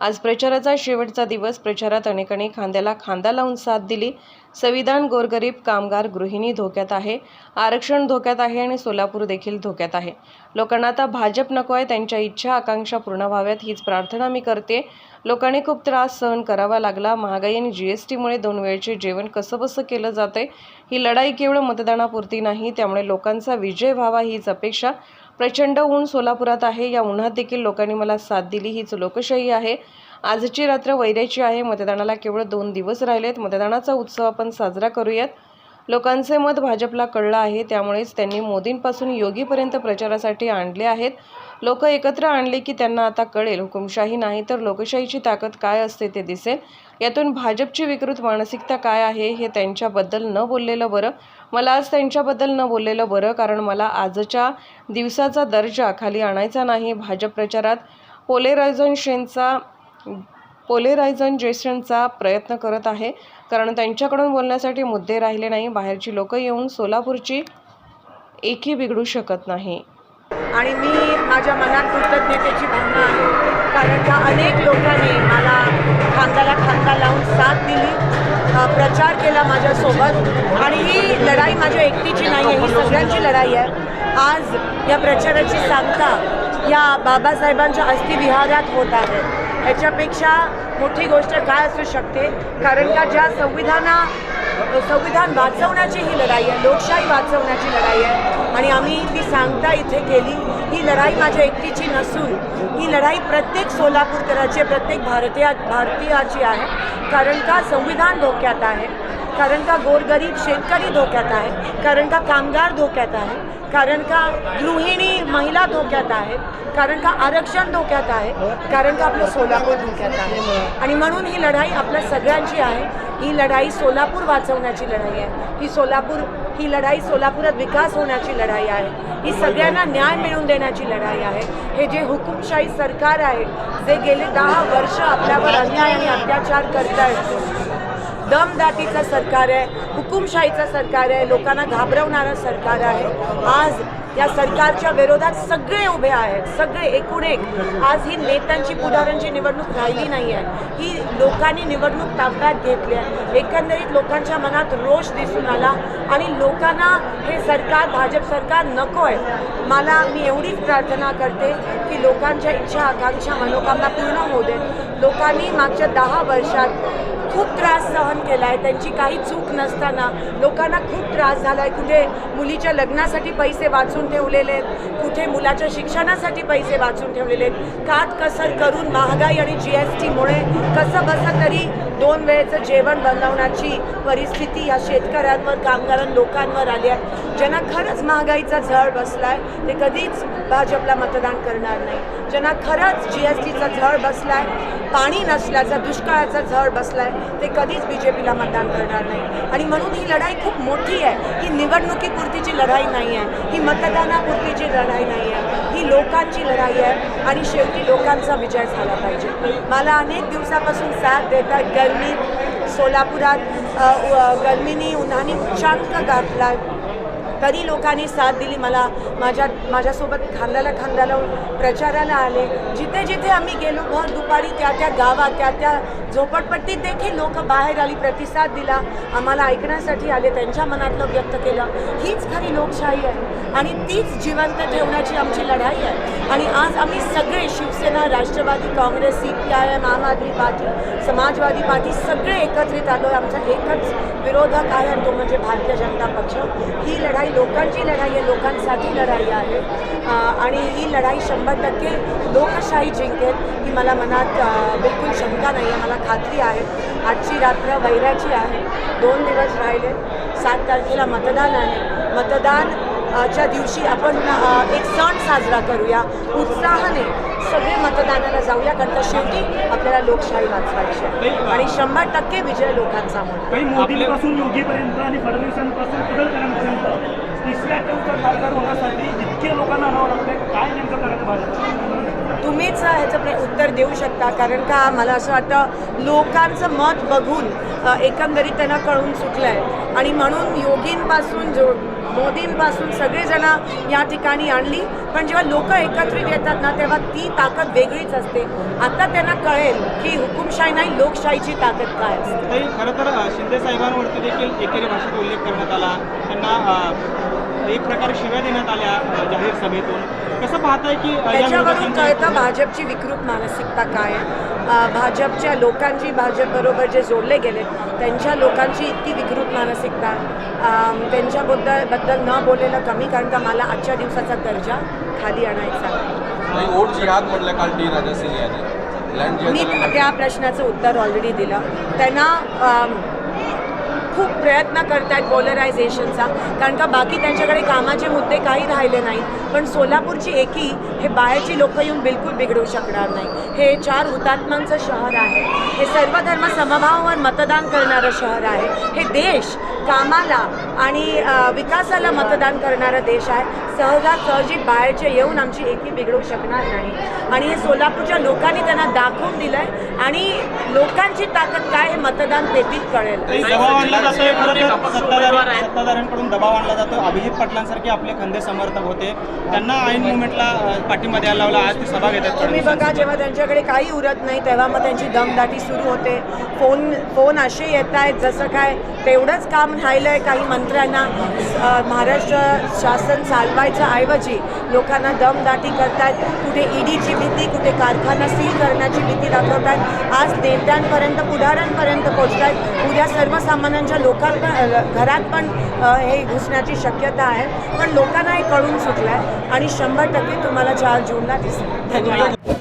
आज प्रचाराचा शेवटचा दिवस. प्रचारात अनेकांनी खांद्याला खांदा लावून साथ दिली. संविधान गोरगरीब कामगार गृहिणी धोक्यात आहे. आरक्षण धोक्यात आहे आणि सोलापूर देखील धोक्यात आहे. लोकांना आता भाजप नको आहे. त्यांच्या इच्छा आकांक्षा पूर्ण व्हाव्यात. हीच प्रार्थना मी करते. लोकांनी खूप त्रास सहन करावा लागला. महागाई आणि जी एस टीमुळे दोन वेळचे जेवण कसंबसं केलं जातंय? ही लढाई केवळ मतदानापुरती नाही त्यामुळे लोकांचा विजय व्हावा हीच अपेक्षा प्रचंड ऊन सोलापुरात आहे. या उन्हात देखील लोकांनी मला साथ दिली. हीच लोकशाही आहे. आजची रात्र वैऱ्याची आहे. मतदानाला केवळ दोन दिवस राहिलेत. मतदानाचा उत्सव आपण साजरा करूयात. लोकांचे मत भाजपला कळलं आहे. त्यामुळेच त्यांनी मोदींपासून योगीपर्यंत प्रचारासाठी आणले आहेत. लोक एकत्र आणले की त्यांना आता कळेल. हुकुमशाही नाही तर लोकशाहीची ताकद काय असते ते दिसेल. यातून भाजपची विकृत मानसिकता काय आहे हे त्यांच्याबद्दल न बोललेलं बरं. मला आज त्यांच्याबद्दल न बोललेलं बरं कारण मला आजच्या दिवसाचा दर्जा खाली आणायचा नाही. भाजप प्रचारात पोलेरायझेशनचा पोलेरायझेशनचा प्रयत्न करत आहे कारण त्यांच्याकडून बोलण्यासाठी मुद्दे राहिले नाही. बाहेरची लोकं येऊन सोलापूरची एकी बिघडू शकत नाही. आणि मी माझ्या मनात कृतज्ञतेची भावना आहे कारण का अनेक लोकांनी मला खांद्याला खांदा लावून साथ दिली. प्रचार केला माझ्यासोबत. आणि ही लढाई माझ्या एकटीची नाही आहे ही सगळ्यांची लढाई आहे. आज या प्रचाराची सांगता या बाबासाहेबांच्या अस्थिविहारात होत आहे. याच्यापेक्षा मोठी गोष्ट काय असू शकते? कारण का ज्या संविधाना संविधान वाचवण्याची ही लढाई आहे लोकशाही वाचवण्याची लढाई आहे. आणि आम्ही ती सांगता इथे केली ही लढाई माझ्या एकटीची नसून ही लढाई प्रत्येक सोलापूरकराची प्रत्येक भारतीया भारतीयाची आहे. कारण का? संविधान धोक्यात आहे. कारण का गोरगरीब शेतकरी धोक्यात आहे कारण का कामगार धोक्यात आहे कारण का गृहिणी महिला धोक्यात आहे कारण का आरक्षण धोक्यात आहे कारण का आपलं सोलापूर धोक्यात आहे. आणि म्हणून ही लढाई आपल्या सगळ्यांची आहे. ही लढाई सोलापूर वाचवण्याची लढाई आहे. ही सोलापूर ही लढाई सोलापुरात विकास होण्याची लढाई आहे. ही सगळ्यांना न्याय मिळवून देण्याची लढाई आहे. हे जे हुकुमशाही सरकार आहे जे गेले दहा वर्ष आपल्यावर अन्याय आणि अत्याचार करत आहेत दमदाटीचं सरकार आहे हुकुमशाहीचं सरकार आहे लोकांना घाबरवणारं सरकार आहे. आज या सरकारच्या विरोधात सगळे उभे आहेत सगळे एकूण एक आज ही नेत्यांची पुढाऱ्यांची निवडणूक राहिली नाही आहे ही लोकांनी निवडणूक ताब्यात घेतली आहे. एकंदरीत लोकांच्या मनात रोष दिसून आला आणि लोकांना हे सरकार भाजप सरकार नको आहे मला मी एवढीच प्रार्थना करते की लोकांच्या इच्छा आकांक्षा मनोकामना पूर्ण होऊ दे लोकांनी मागच्या दहा वर्षात खूप त्रास सहन केला आहे त्यांची काही चूक नसताना लोकांना खूप त्रास झाला आहे कुठे मुलीच्या लग्नासाठी पैसे वाचून ठेवलेले आहेत? कुठे मुलाच्या शिक्षणासाठी पैसे वाचून ठेवलेले आहेत? काटकसर करून महागाई आणि जी एस टीमुळे कसं बसं तरी दोन वेळेचं जेवण बनवण्याची परिस्थिती या शेतकऱ्यांवर कामगारां लोकांवर आली आहे. ज्यांना खरंच महागाईचा झळ बसला आहे ते कधीच भाजपला मतदान करणार नाही. ज्यांना खरंच जी एस टीचा झळ बसला आहे पाणी नसल्याचा दुष्काळाचा झळ बसलाय ते कधीच बी जे पीला मतदान करणार नाही. आणि म्हणून ही लढाई खूप मोठी आहे. ही निवडणुकीपुरतीची लढाई नाही आहे. ही मतदानापुरतीची लढाई नाही आहे. ही लोकांची लढाई आहे. आणि शेवटी लोकांचा विजय झाला पाहिजे. मला अनेक दिवसापासून साथ देतात गरमी सोलापुरात गर्मीनी उ- गरमीनी उन्हाने उच्चांक गाठला तरी लोकांनी साथ दिली. मला माझ्या माझ्यासोबत खांद्याला खांदा लावून प्रचाराला आले. जिथे जिथे आम्ही गेलो भर दुपारी त्या त्या गावात त्या त्या झोपडपट्टीत देखील लोक बाहेर आली प्रतिसाद दिला. आम्हाला ऐकण्यासाठी आले त्यांच्या मनातलं व्यक्त केलं. हीच खरी लोकशाही आहे आणि तीच जिवंत ठेवण्याची आमची लढाई आहे. आणि आज आम्ही सगळे Shiv Sena Rashtrawadi Congress C P I M Aam Aadmi Party Samajwadi party सगळे एकत्रित आलो आहे आमचा एकच विरोधक आहे आणि तो म्हणजे भारतीय जनता पक्ष. ही लढाई लोकांची लढाई आहे लोकांसाठी लढाई आहे. आणि ही लढाई शंभर टक्के लोकशाही जिंकेल ही मला मनात बिलकुल शंका नाही आहे मला खात्री आहे. आजची रात्र वैराची आहे. दोन दिवस राहिले सात तारखेला मतदान आहे. मतदान च्या दिवशी आपण एक सण साजरा करूया. उत्साहाने सगळे मतदानाला जाऊया कारण का शेवटी आपल्याला लोकशाही वाचवायची आहे. आणि शंभर टक्के विजय लोकांचा मोदींपासून योगीपर्यंत आणि फडणवीसांपासून तिसऱ्या खासदार होण्यासाठी इतके लोकांना आणावं लागतंय. काय नेमकं करायचं भाजप? तुम्हीच ह्याचं उत्तर देऊ शकता कारण का मला असं वाटतं लोकांचं मत बघून एकंदरीत त्यांना कळून सुटलं आहे आणि म्हणून योगींपासून जो मोदींपासून सगळेजण या ठिकाणी आणली. पण जेव्हा लोक एकत्रित येतात ना तेव्हा ती ताकद वेगळीच असते. आता त्यांना कळेल की हुकुमशाही नाही लोकशाहीची ताकद काय असते. खरं तर शिंदे साहेबांवरती देखील एकेरी भाषेत उल्लेख करण्यात आला. त्यांना एक प्रकारे शिव्या देण्यात आल्या जाहीर सभेतून. कसं पाहताय की त्याच्यावरून कळतं भाजपची विकृत मानसिकता काय भाजपच्या लोकांची भाजपबरोबर जे जोडले गेले त्यांच्या लोकांची इतकी विकृत मानसिकता त्यांच्याबद्दल बद्दल न बोललेलं कमी कारण का मला आजच्या दिवसाचा दर्जा खाली आणायचा आहे. नाही वोट जिहाद म्हटलं काल टी. राजा सिंग यांनी. लँड मी त्या प्रश्नाचं उत्तर ऑलरेडी दिलं. त्यांना खूप प्रयत्न करत आहेत पोलरायझेशनचा कारण का बाकी त्यांच्याकडे कामाचे मुद्दे काही राहिले नाहीत पण सोलापूरची एकी हे बाहेरची लोक येऊन बिलकुल बिघडवू शकणार नाही. हे चार हुतात्मांचं शहर आहे. हे सर्व धर्म समभावावर मतदान करणारं शहर आहे. हे देश कामाला आणि विकासाला मतदान करणारा देश आहे. सहजासहजी बाहेरचे येऊन आमची एकी बिघडू शकणार नाही. आणि हे सोलापूरच्या लोकांनी त्यांना दाखवून दिलं आहे आणि लोकांची ताकद काय हे मतदान पेटीत कळेल. दबाव आणला जातोय सत्ताधाऱ्यांकडून दबाव आणला जातो. अभिजित पाटलांसारखे आपले खंदे समर्थक होते. त्यांना ऐन मुवमेंटला पाठिंबा द्यायला लावला. आज ती सभा घेतात तुम्ही बघा जेव्हा त्यांच्याकडे काही उरत नाही तेव्हा मग त्यांची दमदाटी सुरू होते. फोन फोन असे येत आहेत जसं काय तेवढंच काम राहिलं आहे काही मंत्र्यांना. महाराष्ट्र शासन चालवायच्या ऐवजी लोकांना दमदाटी करतायत. कुठे ईडीची भीती कुठे कारखाना सील करण्याची भीती दाखवतात आज नेत्यांपर्यंत घरांपर्यंत पोचतायत उद्या सर्वसामान्यांच्या लोकांना घरात पण हे घुसण्याची शक्यता आहे. पण लोकांना हे कळून सुटलं आहे आणि शंभर टक्के तुम्हाला चार जूनला दिसेल. धन्यवाद.